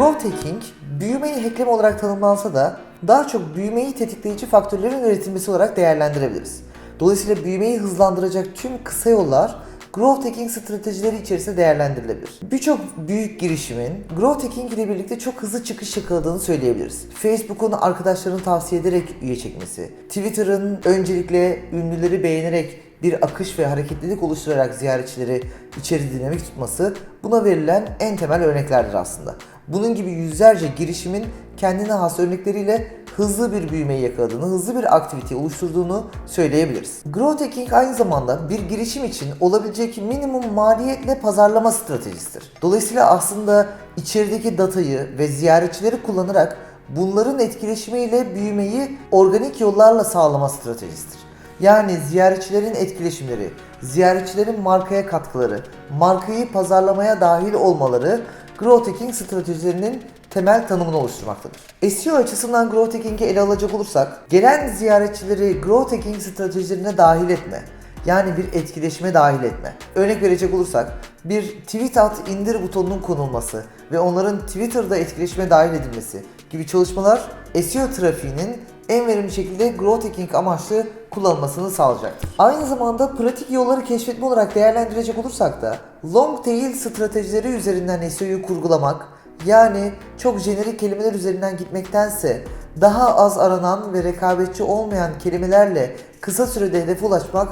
Growth hacking, büyümeyi hackleme olarak tanımlansa da daha çok büyümeyi tetikleyici faktörlerin üretilmesi olarak değerlendirebiliriz. Dolayısıyla büyümeyi hızlandıracak tüm kısa yollar Growth hacking stratejileri içerisinde değerlendirilebilir. Birçok büyük girişimin Growth hacking ile birlikte çok hızlı çıkış yakaladığını söyleyebiliriz. Facebook'un arkadaşlarını tavsiye ederek üye çekmesi, Twitter'ın öncelikle ünlüleri beğenerek bir akış ve hareketlilik oluşturarak ziyaretçileri içeri dinamik tutması buna verilen en temel örneklerdir aslında. Bunun gibi yüzlerce girişimin kendine has örnekleriyle hızlı bir büyümeyi yakaladığını, hızlı bir aktivite oluşturduğunu söyleyebiliriz. Growth hacking aynı zamanda bir girişim için olabilecek minimum maliyetle pazarlama stratejisidir. Dolayısıyla aslında içerideki datayı ve ziyaretçileri kullanarak bunların etkileşimiyle büyümeyi organik yollarla sağlama stratejisidir. Yani ziyaretçilerin etkileşimleri, ziyaretçilerin markaya katkıları, markayı pazarlamaya dahil olmaları growth hacking stratejilerinin temel tanımını oluşturmaktadır. SEO açısından growth hacking'i ele alacak olursak, gelen ziyaretçileri growth hacking stratejilerine dahil etme, yani bir etkileşime dahil etme. Örnek verecek olursak, bir tweet at indir butonunun konulması ve onların Twitter'da etkileşime dahil edilmesi gibi çalışmalar SEO trafiğinin en verimli şekilde growth hacking amaçlı kullanılmasını sağlayacaktır. Aynı zamanda pratik yolları keşfetme olarak değerlendirecek olursak da long tail stratejileri üzerinden SEO'yu kurgulamak yani çok jenerik kelimeler üzerinden gitmektense daha az aranan ve rekabetçi olmayan kelimelerle kısa sürede hedefe ulaşmak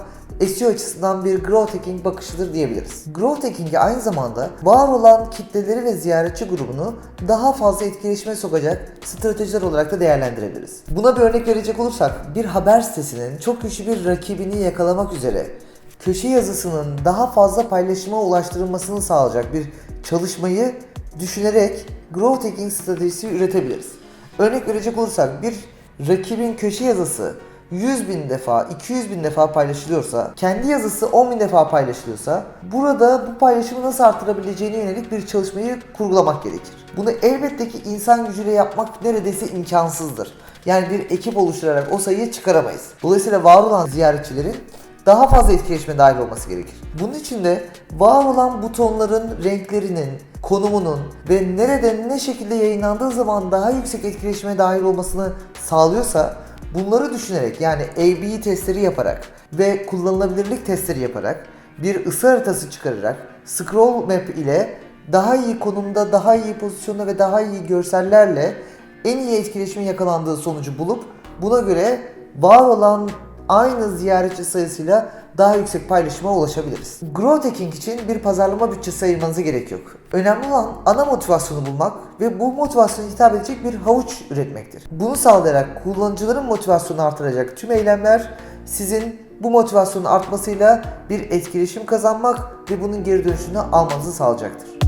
SEO açısından bir growth hacking bakışıdır diyebiliriz. Growth hacking'i aynı zamanda var olan kitleleri ve ziyaretçi grubunu daha fazla etkileşime sokacak stratejiler olarak da değerlendirebiliriz. Buna bir örnek verecek olursak bir haber sitesinin çok güçlü bir rakibini yakalamak üzere köşe yazısının daha fazla paylaşıma ulaştırılmasını sağlayacak bir çalışmayı düşünerek growth hacking stratejisi üretebiliriz. Örnek verecek olursak bir rakibin köşe yazısı 100 bin defa, 200 bin defa paylaşılıyorsa, kendi yazısı 10 bin defa paylaşılıyorsa, burada bu paylaşımı nasıl arttırabileceğine yönelik bir çalışmayı kurgulamak gerekir. Bunu elbette ki insan gücüyle yapmak neredeyse imkansızdır. Yani bir ekip oluşturarak o sayıyı çıkaramayız. Dolayısıyla var olan ziyaretçilerin daha fazla etkileşime dahil olması gerekir. Bunun için de var olan butonların renklerinin, konumunun ve nerede ne şekilde yayınlandığı zaman daha yüksek etkileşime dahil olmasını sağlıyorsa bunları düşünerek yani A-B testleri yaparak ve kullanılabilirlik testleri yaparak bir ısı haritası çıkararak scroll map ile daha iyi konumda, daha iyi pozisyonda ve daha iyi görsellerle en iyi etkileşimin yakalandığı sonucu bulup buna göre var olan aynı ziyaretçi sayısıyla daha yüksek paylaşıma ulaşabiliriz. Growth hacking için bir pazarlama bütçesi ayırmanıza gerek yok. Önemli olan ana motivasyonu bulmak ve bu motivasyona hitap edecek bir havuç üretmektir. Bunu sağlayarak kullanıcıların motivasyonunu artıracak tüm eylemler sizin bu motivasyonun artmasıyla bir etkileşim kazanmak ve bunun geri dönüşünü almanızı sağlayacaktır.